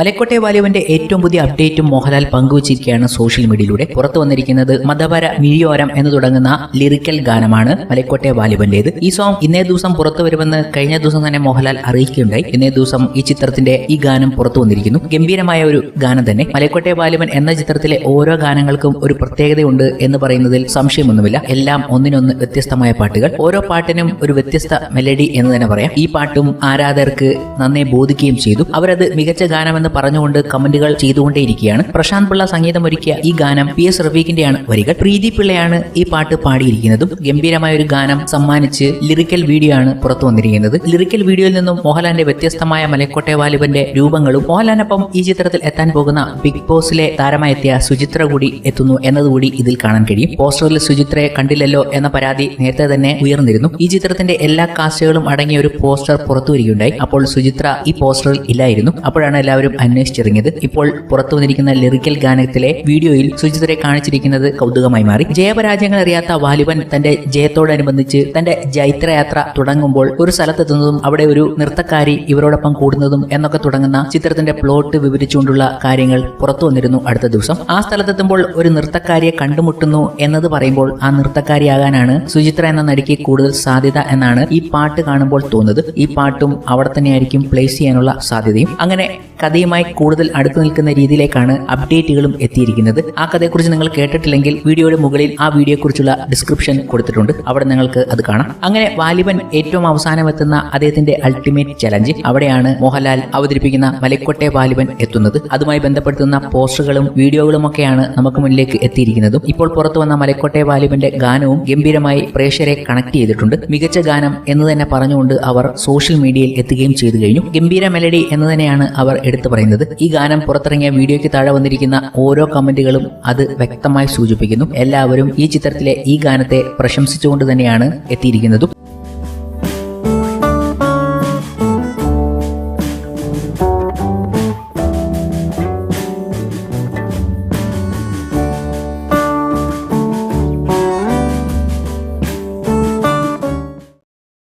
മലക്കോട്ടെ വാലുവിന്റെ ഏറ്റവും പുതിയ അപ്ഡേറ്റും മോഹൻലാൽ പങ്കുവച്ചിരിക്കുകയാണ് സോഷ്യൽ മീഡിയയിലൂടെ പുറത്തു വന്നിരിക്കുന്നത് മതപര മിഴിയോരം എന്ന് തുടങ്ങുന്ന ലിറിക്കൽ ഗാനമാണ് മലക്കോട്ടെ വാലുവിന്റേത് ഈ സോങ് ഇന്നേ ദിവസം പുറത്തു വരുമെന്ന് കഴിഞ്ഞ ദിവസം തന്നെ മോഹൻലാൽ അറിയിക്കുകയുണ്ടായി. ഇന്നേ ദിവസം ഈ ചിത്രത്തിന്റെ ഈ ഗാനം പുറത്തു വന്നിരിക്കുന്നു. ഗംഭീരമായ ഒരു ഗാനം തന്നെ. മലക്കോട്ടെ വാലുവൻ എന്ന ചിത്രത്തിലെ ഓരോ ഗാനങ്ങൾക്കും ഒരു പ്രത്യേകതയുണ്ട് എന്ന് പറയുന്നതിൽ സംശയമൊന്നുമില്ല. എല്ലാം ഒന്നിനൊന്ന് വ്യത്യസ്തമായ പാട്ടുകൾ. ഓരോ പാട്ടിനും ഒരു വ്യത്യസ്ത മെലഡി എന്ന് തന്നെ പറയാം. ഈ പാട്ടും ആരാധകർക്ക് നന്നേ ബോധിക്കുകയും ചെയ്തു. അവരത് മികച്ച ഗാനമെന്ന് പറഞ്ഞുകൊണ്ട് കമന്റുകൾ ചെയ്തുകൊണ്ടേയിരിക്കുകയാണ്. പ്രശാന്ത് പിള്ള സംഗീതം ഒരുക്കിയ ഈ ഗാനം പി എസ് റഫീഖിന്റെയാണ് വരികൾ. പ്രീതി പിള്ളയാണ് ഈ പാട്ട് പാടിയിരിക്കുന്നതും ഗംഭീരമായ ഒരു ഗാനം സമ്മാനിച്ച് ലിറിക്കൽ വീഡിയോ ആണ് പുറത്തു വന്നിരിക്കുന്നത്. ലിറിക്കൽ വീഡിയോയിൽ നിന്നും മോഹൻലാലിന്റെ വ്യത്യസ്തമായ മലക്കോട്ടെ വാലിബന്റെ രൂപങ്ങളും മോഹൻലാലിനൊപ്പം ഈ ചിത്രത്തിൽ എത്താൻ പോകുന്ന ബിഗ് ബോസിലെ താരമായെത്തിയ സുചിത്ര കൂടി എത്തുന്നു എന്നതുകൂടി ഇതിൽ കാണാൻ കഴിയും. പോസ്റ്ററിൽ സുചിത്രയെ കണ്ടില്ലല്ലോ എന്ന പരാതി നേരത്തെ തന്നെ ഉയർന്നിരുന്നു. ഈ ചിത്രത്തിന്റെ എല്ലാ കാസ്റ്റുകളും അടങ്ങിയ ഒരു പോസ്റ്റർ പുറത്തു വരികയുണ്ടായി അപ്പോൾ സുചിത്ര ഈ പോസ്റ്ററിൽ ഇല്ലായിരുന്നു. അപ്പോഴാണ് എല്ലാവരും അന്വേഷിച്ചിറങ്ങിയത്. ഇപ്പോൾ പുറത്തു വന്നിരിക്കുന്ന ലിറിക്കൽ ഗാനത്തിലെ വീഡിയോയിൽ സുചിത്രയെ കാണിച്ചിരിക്കുന്നത് കൗതുകമായി മാറി. ജയപരാജയങ്ങൾ അറിയാത്ത വാലിബൻ തന്റെ ജയത്തോടനുബന്ധിച്ച് തന്റെ ജൈത്രയാത്ര തുടങ്ങുമ്പോൾ ഒരു സ്ഥലത്തെത്തുന്നതും അവിടെ ഒരു നൃത്തക്കാരി ഇവരോടൊപ്പം കൂടുന്നതും എന്നൊക്കെ തുടങ്ങുന്ന ചിത്രത്തിന്റെ പ്ലോട്ട് വിവരിച്ചുകൊണ്ടുള്ള കാര്യങ്ങൾ പുറത്തു വന്നിരുന്നു അടുത്ത ദിവസം. ആ സ്ഥലത്തെത്തുമ്പോൾ ഒരു നൃത്തക്കാരിയെ കണ്ടുമുട്ടുന്നു എന്നത് പറയുമ്പോൾ ആ നൃത്തക്കാരിയാകാനാണ് സുചിത്ര എന്ന നടിക്ക് കൂടുതൽ സാധ്യത എന്നാണ് ഈ പാട്ട് കാണുമ്പോൾ തോന്നുന്നത്. ഈ പാട്ടും അവിടെ തന്നെയായിരിക്കും പ്ലേസ് ചെയ്യാനുള്ള സാധ്യതയും. അങ്ങനെ കഥയുമായി കൂടുതൽ അടുത്തു നിൽക്കുന്ന രീതിയിലേക്കാണ് അപ്ഡേറ്റുകളും എത്തിയിരിക്കുന്നത്. ആ കഥയെക്കുറിച്ച് നിങ്ങൾ കേട്ടിട്ടില്ലെങ്കിൽ വീഡിയോയുടെ മുകളിൽ ആ വീഡിയോയെക്കുറിച്ചുള്ള ഡിസ്ക്രിപ്ഷൻ കൊടുത്തിട്ടുണ്ട്. അവിടെ നിങ്ങൾക്ക് അത് കാണാം. അങ്ങനെ വാലിബൻ ഏറ്റവും അവസാനം എത്തുന്ന അദ്ദേഹത്തിന്റെ അൾട്ടിമേറ്റ് ചലഞ്ച് അവിടെയാണ് മോഹൻലാൽ അവതരിപ്പിക്കുന്ന മലക്കോട്ടെ വാലിബൻ എത്തുന്നത്. അതുമായി ബന്ധപ്പെടുത്തുന്ന പോസ്റ്ററുകളും വീഡിയോകളും ഒക്കെയാണ് നമുക്ക് മുന്നിലേക്ക് എത്തിയിരിക്കുന്നതും. ഇപ്പോൾ പുറത്തു വന്ന മലക്കോട്ടെ വാലിബന്റെ ഗാനവും ഗംഭീരമായി പ്രേക്ഷകരെ കണക്ട് ചെയ്തിട്ടുണ്ട്. മികച്ച ഗാനം എന്ന് തന്നെ പറഞ്ഞുകൊണ്ട് അവർ സോഷ്യൽ മീഡിയയിൽ എത്തുകയും ചെയ്തു കഴിഞ്ഞു. ഗംഭീര മെലഡി എന്ന് തന്നെയാണ് അവർ എടുത്തു പറയുന്നത്. ഈ ഗാനം പുറത്തിറങ്ങിയ വീഡിയോയ്ക്ക് താഴെ വന്നിരിക്കുന്ന ഓരോ കമന്റുകളും അത് വ്യക്തമായി സൂചിപ്പിക്കുന്നു. എല്ലാവരും ഈ ചിത്രത്തിലെ ഈ ഗാനത്തെ പ്രശംസിച്ചുകൊണ്ട് തന്നെയാണ് എത്തിയിരിക്കുന്നതും.